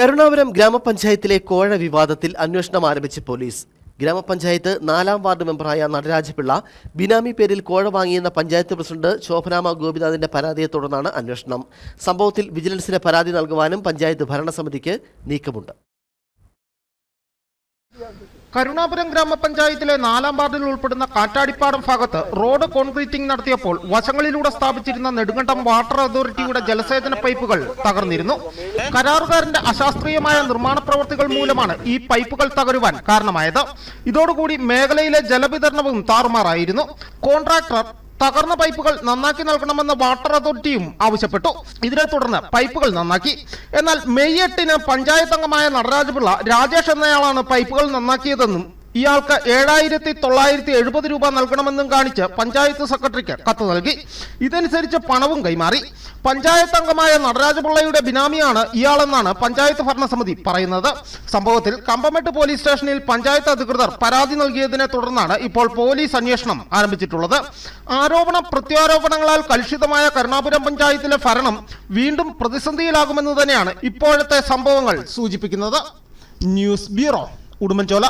കരുണാപുരം ഗ്രാമപഞ്ചായത്തിലെ കോഴ വിവാദത്തിൽ അന്വേഷണം ആരംഭിച്ച് പോലീസ്. ഗ്രാമപഞ്ചായത്ത് നാലാം വാർഡ് മെമ്പറായ നടരാജപിള്ള ബിനാമി പേരിൽ കോഴ വാങ്ങിയെന്ന പഞ്ചായത്ത് പ്രസിഡന്റ് ശോഭനാമ ഗോപിനാഥിന്റെ പരാതിയെ തുടർന്നാണ് അന്വേഷണം. സംഭവത്തിൽ വിജിലൻസിന് പരാതി നൽകുവാനും പഞ്ചായത്ത് ഭരണസമിതിക്ക് നീക്കമുണ്ട്. കരുണാപുരം ഗ്രാമപഞ്ചായത്തിലെ നാലാം വാർഡിൽ ഉൾപ്പെടുന്ന കാറ്റാടിപ്പാടം ഭാഗത്ത് റോഡ് കോൺക്രീറ്റിംഗ് നടത്തിയപ്പോൾ വശങ്ങളിലൂടെ സ്ഥാപിച്ചിരുന്ന നെടുങ്കണ്ടം വാട്ടർ അതോറിറ്റിയുടെ ജലസേചന പൈപ്പുകൾ തകർന്നിരുന്നു. കരാറുകാരന്റെ അശാസ്ത്രീയമായ നിർമ്മാണ പ്രവർത്തികൾ മൂലമാണ് ഈ പൈപ്പുകൾ തകരുവാൻ കാരണമായത്. ഇതോടുകൂടി മേഖലയിലെ ജലവിതരണവും താറുമാറായിരുന്നു. കോൺട്രാക്ടർ തകർന്ന പൈപ്പുകൾ നന്നാക്കി നൽകണമെന്ന് വാട്ടർ അതോറിറ്റിയും ആവശ്യപ്പെട്ടു. ഇതിനെ തുടർന്ന് പൈപ്പുകൾ നന്നാക്കി. എന്നാൽ മെയ് എട്ടിന് പഞ്ചായത്ത് അംഗമായ നടരാജപിള്ള രാജേഷ് എന്നയാളാണ് പൈപ്പുകൾ നന്നാക്കിയതെന്നും ഇയാൾക്ക് ഏഴായിരത്തി തൊള്ളായിരത്തി എഴുപത് രൂപ നൽകണമെന്നും കാണിച്ച് പഞ്ചായത്ത് സെക്രട്ടറിക്ക് കത്ത് നൽകി. ഇതനുസരിച്ച് പണവും കൈമാറി. പഞ്ചായത്ത് അംഗമായ നടരാജപിള്ളയുടെ ബിനാമിയാണ് ഇയാളെന്നാണ് പഞ്ചായത്ത് ഭരണസമിതി പറയുന്നത്. സംഭവത്തിൽ കമ്പമെട്ട് പോലീസ് സ്റ്റേഷനിൽ പഞ്ചായത്ത് അധികൃതർ പരാതി നൽകിയതിനെ തുടർന്നാണ് ഇപ്പോൾ പോലീസ് അന്വേഷണം ആരംഭിച്ചിട്ടുള്ളത്. ആരോപണ പ്രത്യാരോപണങ്ങളാൽ കലുഷിതമായ കരുണാപുരം പഞ്ചായത്തിലെ ഭരണം വീണ്ടും പ്രതിസന്ധിയിലാകുമെന്ന് തന്നെയാണ് ഇപ്പോഴത്തെ സംഭവങ്ങൾ സൂചിപ്പിക്കുന്നത്. News bureau Udumbanchola.